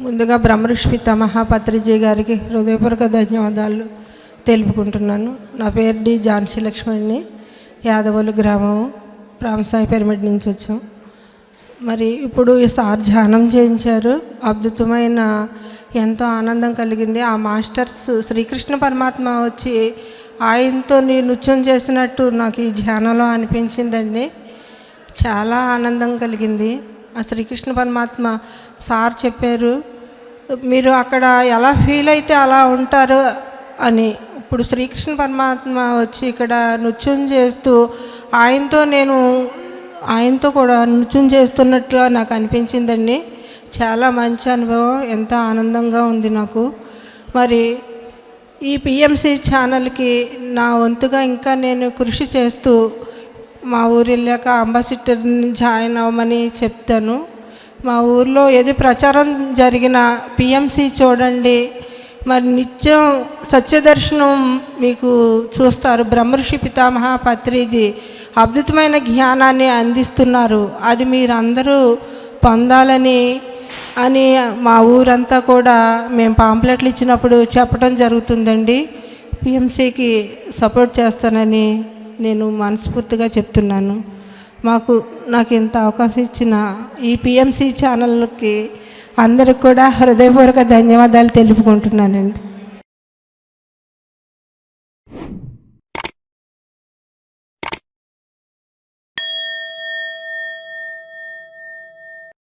ముందుగా బ్రహ్మఋషి మహాపత్రిజీ గారికి హృదయపూర్వక ధన్యవాదాలు తెలుపుకుంటున్నాను. నా పేరు డి ఝాన్సీ లక్ష్మణ్ని యాదవలు గ్రామం రామసాయి పిరమిడ్ నుంచి వచ్చాం. మరి ఇప్పుడు ఈ సార్ ధ్యానం చేయించారు. అద్భుతమైన ఎంతో ఆనందం కలిగింది. ఆ మాస్టర్స్ శ్రీకృష్ణ పరమాత్మ వచ్చి ఆయనతో నేను నృత్యం చేసినట్టు నాకు ఈ ధ్యానంలో అనిపించిందండి. చాలా ఆనందం కలిగింది. ఆ శ్రీకృష్ణ పరమాత్మ సార్ చెప్పారు మీరు అక్కడ ఎలా ఫీల్ అయితే అలా ఉంటారు అని. ఇప్పుడు శ్రీకృష్ణ పరమాత్మ వచ్చి ఇక్కడ నృత్యం చేస్తూ ఆయనతో నేను ఆయనతో కూడా నృత్యం చేస్తున్నట్టుగా నాకు అనిపించిందండి. చాలా మంచి అనుభవం ఎంతో ఆనందంగా ఉంది నాకు. మరి ఈ పిఎంసి ఛానల్కి నా వంతుగా ఇంకా నేను కృషి చేస్తూ మా ఊరు వెళ్ళాక అంబాసిడర్ని జాయిన్ అవ్వమని చెప్తాను. మా ఊర్లో ఏది ప్రచారం జరిగిన పిఎంసి చూడండి. మరి నిత్యం సత్యదర్శనం మీకు చూస్తారు. బ్రహ్మర్షి పితామహ పత్రిజీ అద్భుతమైన జ్ఞానాన్ని అందిస్తున్నారు. అది మీరందరూ పొందాలని అని మా ఊరంతా కూడా మేము పాంప్లెట్లు ఇచ్చినప్పుడు చెప్పడం జరుగుతుందండి. పిఎంసీకి సపోర్ట్ చేస్తానని నేను మనస్ఫూర్తిగా చెప్తున్నాను. మాకు నాకు ఇంత అవకాశం ఇచ్చిన ఈ పిఎంసి ఛానల్కి అందరికి కూడా హృదయపూర్వక ధన్యవాదాలు తెలుపుకుంటున్నానండి.